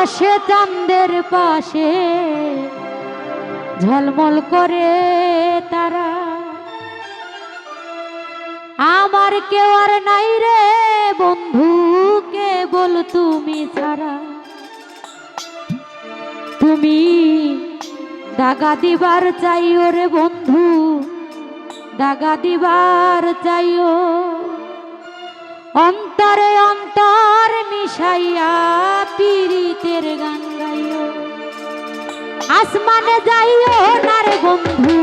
আকাশে চাঁদের পাশে ঝলমল করে তারা। আমার কেউ আর নাই রে বন্ধু, কেবল তুমি ছাড়া। তুমি দাগা দিবার চাইও রে বন্ধু, দাগা দিবার চাইও। অন্তরে অন্তর মিশাইয়া পীড়িতের গান গাইও। আসমানে যাইও না বন্ধু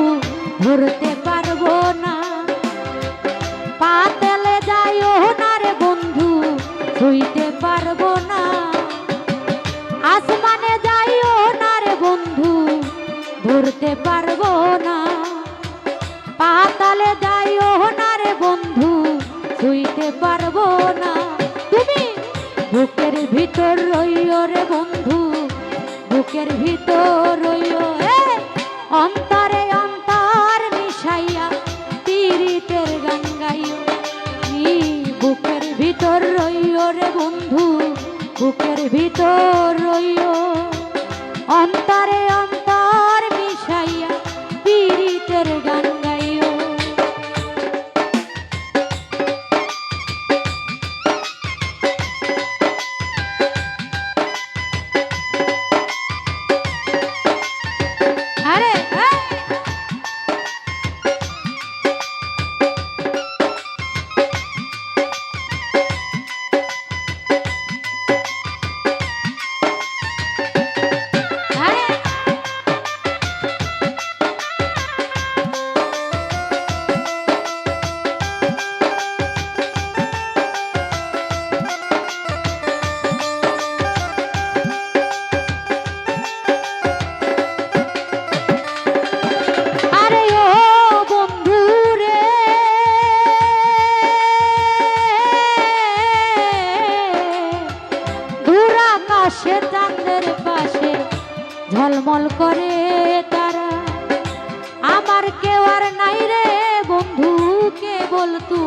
ঘুরতে পারব না। পাতেলে যাইও না রে বন্ধু, ছুঁইতে পারব না। আসমানে যাইও না রে বন্ধু, ধরতে পারব ভিতর রইও রে বন্ধু, বুকের ভিতর রইও হে অন্তরে অন্তর মিশাইয়া পীড়িতের গান গাই ই, বুকের ভিতর রইও রে বন্ধু, বুকের ভিতর আকাশে চাঁদের পাশে ঝলমল করে তারা। আমার কেউ আর নাই রে বন্ধু কেবল তুমি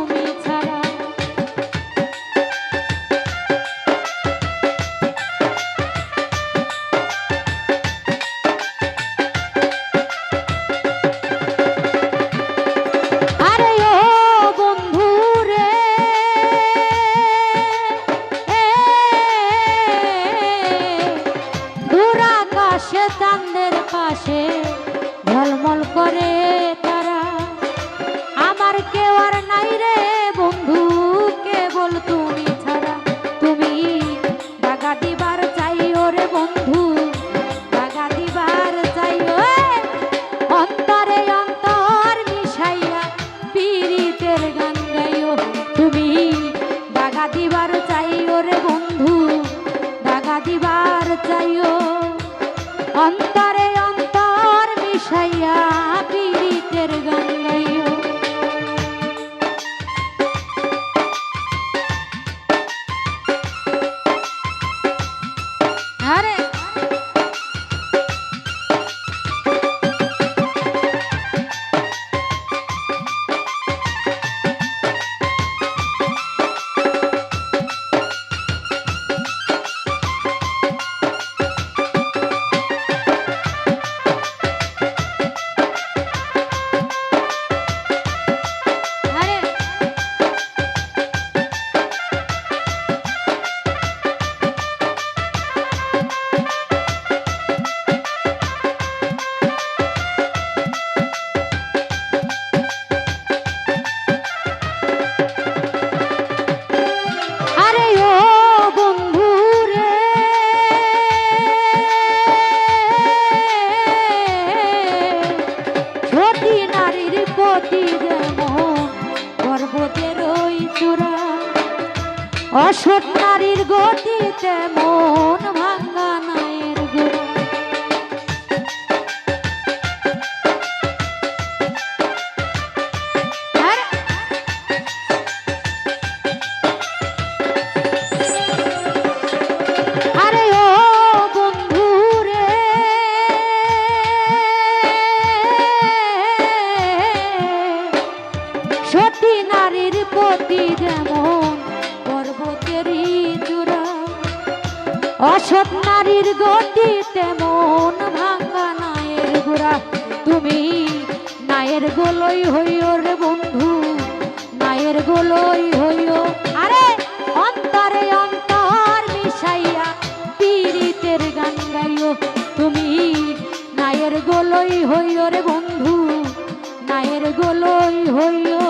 পীড়িতের গান নারীর গতি তেমন ভাঙ্গা নায়ের অসৎ নারীর গতিতে মন ভাঙ্গা নায়ের গোড়া। তুমি নায়ের গোলই হইও রে বন্ধু, নায়ের গোলই হইও। আরে অন্তরে অন্তর মিশাইয়া পীড়িতের গান গাইও। তুমি নায়ের গোলই হইও রে বন্ধু, নায়ের গোলই হইও।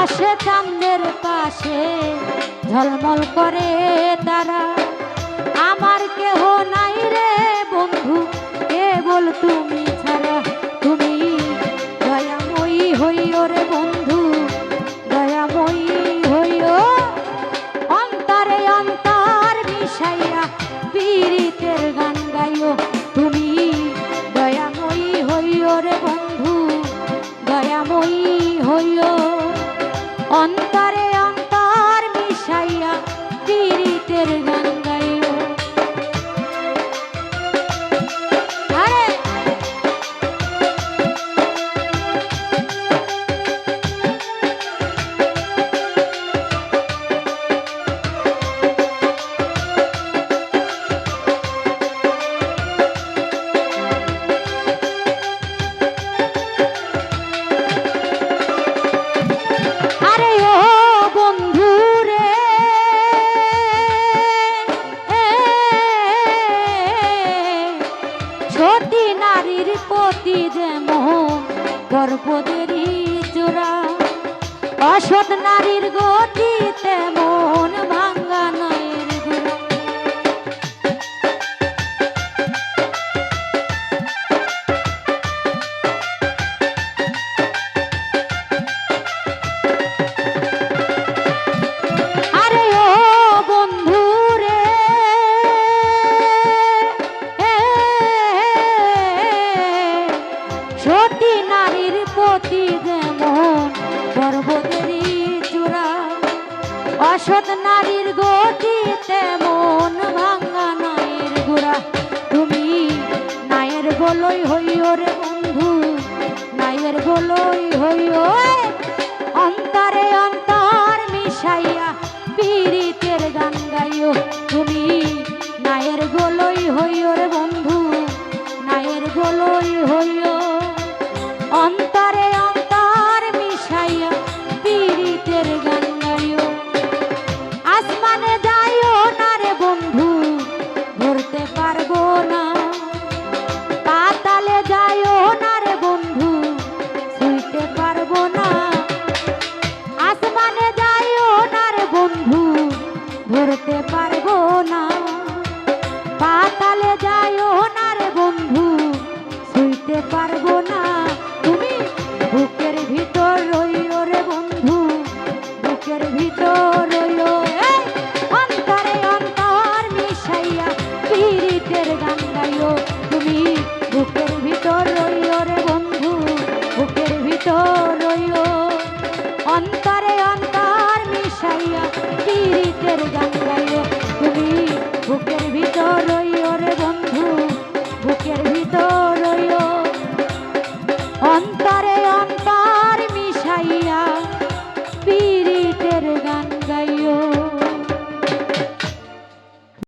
দূর আকাশে চাঁদের পাশে ঝলমল করে তারা। আমার কেহ নাই রে বন্ধু, কেবল তুমি ছাড়া। তুমি দয়াময়ী হইও রে বন্ধু, দয়াময়ী হইও। অন্তরে অন্তর মিশাইয়া পীড়িতের অন্তরে নারীর প্রতি যেমন গর্ভদেরই জোড়া অসৎ নারীর গতি তেমন নায়ের গোলই হইও পারব না। তুমি বুকের ভিতর রইল রে বন্ধু, বুকের ভিতর রইল অন্তরে অন্তর মিশাইয়া পীড়িতের গান গাইল তুমি বুকের ভিতর রইল রে বন্ধু, বুকের ভিতর রইল অন্তরে অন্তর মিশাইয়া পীড়িতের গান